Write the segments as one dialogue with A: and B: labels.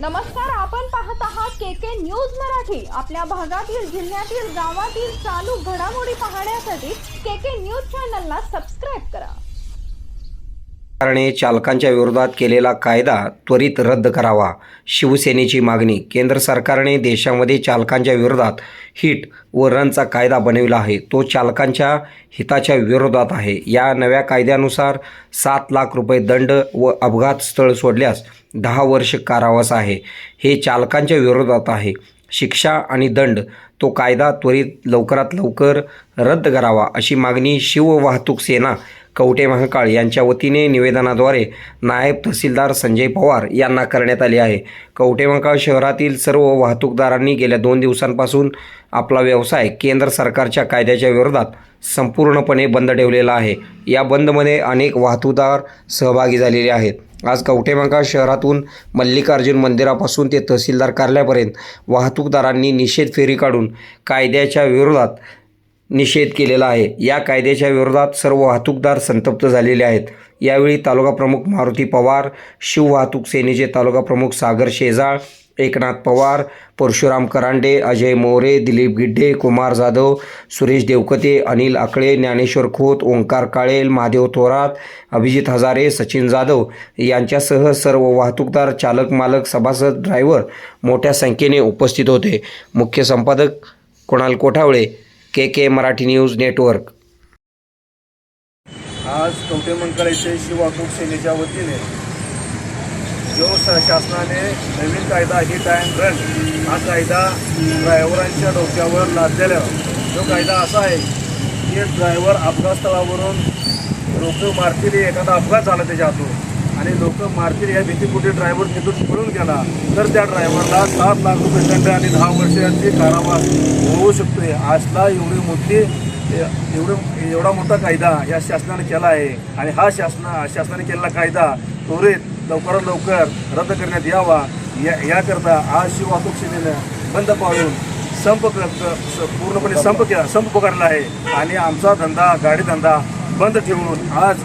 A: नमस्कार आपण पाहत आहात के के न्यूज मराठी. आपल्या भागातील जिल्ह्यातील गावातील चालू घडामोडी पाहण्यासाठी के के न्यूज चॅनलला सबस्क्राईब करा.
B: सरकारने चालकांच्या विरोधात केलेला कायदा त्वरित रद्द करावा. शिवसेनेची मागणी केंद्र सरकारने देशामध्ये चालकांच्या विरोधात हिट व रनचा कायदा बनविला आहे. तो चालकांच्या हिताच्या विरोधात आहे. या नव्या कायद्यानुसार सात लाख रुपये दंड व अपघात स्थळ सोडल्यास दहा वर्ष कारावास आहे. हे चालकांच्या विरोधात आहे. शिक्षा आणि दंड तो कायदा त्वरित लवकरात लवकर रद्द करावा अशी मागणी शिव वाहतूक सेना कवटे महाकाळ यांच्या वतीने निवेदनाद्वारे नायब तहसीलदार संजय पवार यांना करण्यात आली आहे. कवटे महाकाळ शहरातील सर्व वाहतूकदारांनी गेल्या दोन दिवसांपासून आपला व्यवसाय केंद्र सरकारच्या कायद्याच्या विरोधात संपूर्णपणे बंद ठेवलेला आहे. या बंदमध्ये अनेक वाहतूकदार सहभागी झालेले आहेत. आज कवटेमंका शहरातून मल्लिकार्जुन मंदिरापासून ते तहसीलदार कार्यालयापर्यंत वाहतूकदारांनी निषेध फेरी काढून कायद्याच्या विरोधात निषेध केलेला आहे. या कायद्याच्या विरोधात सर्व वाहतूकदार संतप्त झालेले आहेत. यावेळी तालुका प्रमुख मारुती पवार शिव वाहतूक सेनेचे तालुका प्रमुख सागर शेजाळ एकनाथ पवार परशुराम करांडे अजय मोरे दिलीप गिड्डे कुमार जाधव सुरेश देवकते अनिल आकळे ज्ञानेश्वर खोत ओंकार काळेल महादेव थोरात अभिजित हजारे सचिन जाधव यांच्यासह सर्व वाहतूकदार चालक मालक सभासद ड्रायव्हर मोठ्या संख्येने उपस्थित होते. मुख्य संपादक Kunal Kothawale K K Marathi news network.
C: आज कवटेमंकाळ येथे शिववाहतूक सेनेच्या वतीने जो शासनाने नवीन कायदा हिट अँड रन हा कायदा ड्रायव्हरांच्या डोक्यावर लादलेला. जो कायदा असा आहे की ड्रायव्हर अपघातस्थळावरून लोक मारतील एखादा अपघात झाला त्याच्या हातून आणि लोक मारतील या भीतीपोटी ड्रायव्हर तिथून पळून गेला. तर त्या ड्रायव्हरला सात लाख रुपये दंड आणि दहा वर्षांची कारावास होऊ शकते. आजला एवढी मोठी एवढं एवढा मोठा कायदा या शासनाने केला आहे. आणि हा शासना शासनाने केलेला कायदा त्वरित लवकरात लवकर रद्द करण्यात यावा. या याकरता आज शिववाहतूक सेनेनं बंद पाळून संप पूर्णपणे संप संप पुकारला आहे. आणि आमचा धंदा गाडी धंदा बंद ठेवून आज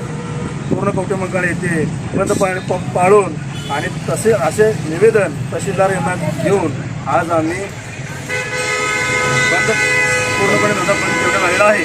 C: पूर्ण कवटेमंकाळ येथे ग्रंथ पा- पाळून आणि तसे असे निवेदन तहसीलदार यांना घेऊन आज आम्ही बंद पूर्णपणे धंदा बंद ठेवण्यात आलेला आहे.